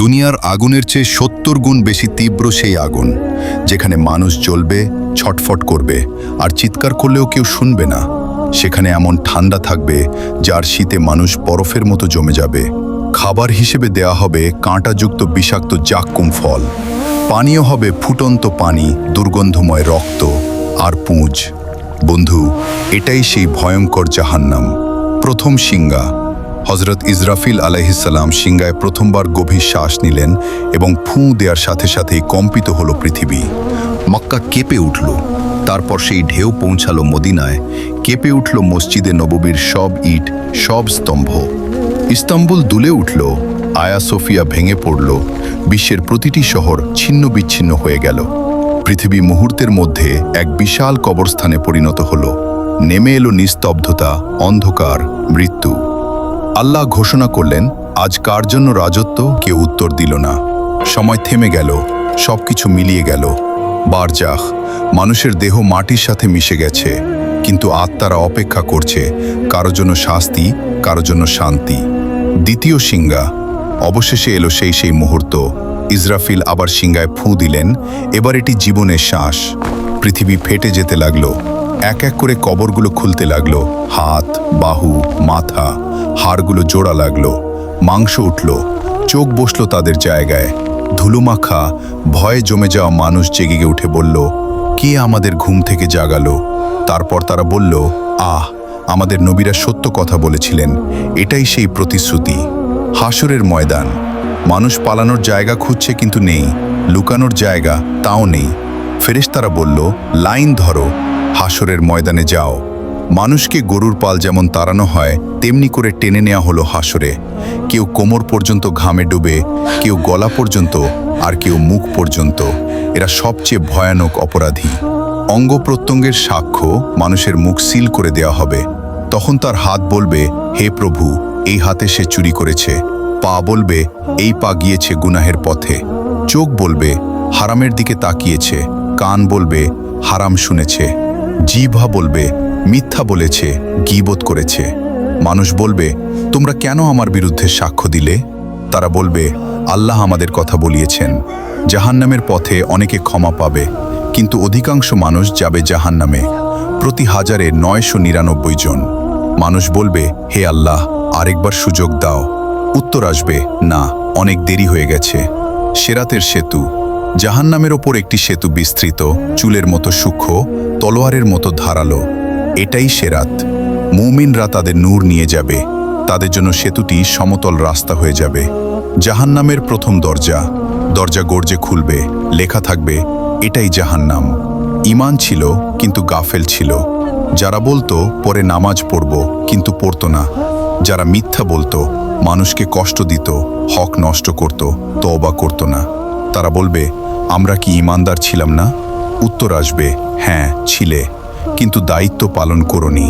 দুনিয়ার আগুনের চেয়ে সত্তর গুণ বেশি তীব্র সেই আগুন, যেখানে মানুষ জ্বলবে, ছটফট করবে, আর চিৎকার করলেও কেউ শুনবে না। সেখানে এমন ঠান্ডা থাকবে, যার শীতে মানুষ বরফের মতো জমে যাবে। খাবার হিসেবে দেয়া হবে কাঁটাযুক্ত বিষাক্ত জাক্কুম ফল। পানীয় হবে ফুটন্ত পানি, দুর্গন্ধময় রক্ত আর পুঁজ। বন্ধু, এটাই সেই ভয়ঙ্কর জাহান্নাম। প্রথম সিঙ্গা হজরত ইসরাফিল আলাইহিসাল্লাম সিংগায় প্রথমবার গভীর শ্বাস নিলেন এবং ফুঁ দেওয়ার সাথে সাথেই কম্পিত হলো পৃথিবী। মক্কা কেঁপে উঠল। তারপর সেই ঢেউ পৌঁছালো মদিনায়। কেঁপে উঠল মসজিদে নববীর সব ইট, সব স্তম্ভ। ইস্তাম্বুল দুলে উঠল। আয়া সোফিয়া ভেঙে পড়ল। বিশ্বের প্রতিটি শহর ছিন্ন বিচ্ছিন্ন হয়ে গেল। পৃথিবী মুহূর্তের মধ্যে এক বিশাল কবরস্থানে পরিণত হল। নেমে এলো নিস্তব্ধতা, অন্ধকার, মৃত্যু। আল্লাহ ঘোষণা করলেন, আজ কার জন্য রাজত্ব কেউ উত্তর দিল না। সময় থেমে গেল, সবকিছু মিলিয়ে গেল। বারজাখ মানুষের দেহ মাটির সাথে মিশে গেছে, কিন্তু আত্মারা অপেক্ষা করছে, কারও জন্য শাস্তি, কারও জন্য শান্তি। দ্বিতীয় সিঙ্গা অবশেষে এলো সেই সেই মুহূর্ত, ইসরাফিল আবার সিঙ্গায় ফুঁ দিলেন, এবার এটি জীবনের শ্বাস। পৃথিবী ফেটে যেতে লাগল। এক এক করে কবরগুলো খুলতে লাগল। হাত, বাহু, মাথা, হাড়গুলো জোড়া লাগল। মাংস উঠল। চোখ বসল তাদের জায়গায়। ধুলোমাখা, ভয়ে জমে যাওয়া মানুষ জেগে উঠে বলল, কে আমাদের ঘুম থেকে জাগালো? তারপর তারা বলল, আহ, আমাদের নবীরা সত্য কথা বলেছিলেন। এটাই সেই প্রতিশ্রুতি। হাসরের ময়দান। মানুষ পালানোর জায়গা খুঁজছে কিন্তু নেই। লুকানোর জায়গা তাও নেই। ফেরেশতারা বলল, লাইন ধরো। হাসরের ময়দানে যাও। মানুষকে গরুর পাল যেমন তাড়ানো হয়, তেমনি করে টেনে নেওয়া হলো হাসরে কেউ কোমর পর্যন্ত ঘামে ডুবে, কেউ গলা পর্যন্ত, আর কেউ মুখ পর্যন্ত। এরা সবচেয়ে ভয়ানক অপরাধী। অঙ্গ প্রত্যঙ্গের সাক্ষ্য মানুষের মুখ সিল করে দেওয়া হবে। তখন তার হাত বলবে, হে প্রভু, এই হাতে সে চুরি করেছে। পা বলবে, এই পা গিয়েছে গুনাহের পথে। চোখ বলবে, হারামের দিকে তাকিয়েছে। কান বলবে, হারাম শুনেছে। জিভা বলবে, মিথ্যা বলেছে, গিবত করেছে। মানুষ বলবে, তোমরা কেন আমার বিরুদ্ধে সাক্ষ্য দিলে? তারা বলবে, আল্লাহ আমাদের কথা বলিয়েছেন, জাহান্নামের পথে অনেকে ক্ষমা পাবে, কিন্তু অধিকাংশ মানুষ যাবে জাহান্নামে, প্রতি হাজারে নয়শো নিরানব্বই জন। মানুষ বলবে, হে আল্লাহ, আরেকবার সুযোগ দাও। উত্তর আসবে, না, অনেক দেরি হয়ে গেছে। সেরাতের সেতু জাহান্নামের ওপর একটি সেতু বিস্তৃত, চুলের মতো সূক্ষ্ম, তলোয়ারের মতো ধারালো। এটাই সেরাত। মুমিনরা তাদের নূর নিয়ে যাবে। তাদের জন্য সেতুটি সমতল রাস্তা হয়ে যাবে। জাহান্নামের প্রথম দরজা। দরজা গর্জে খুলবে। লেখা থাকবে, এটাই জাহান্নাম। ইমান ছিল, কিন্তু গাফেল ছিল। যারা বলতো, পরে নামাজ পড়ব। কিন্তু পড়তো না। যারা মিথ্যা বলতো, মানুষকে কষ্ট দিত, হক নষ্ট করত, তওবা করত না। তারা বলবে আমরা কি ইমানদার ছিলাম না? উত্তর আসবে হ্যাঁ ছিলে কিন্তু দায়িত্ব পালন করনি।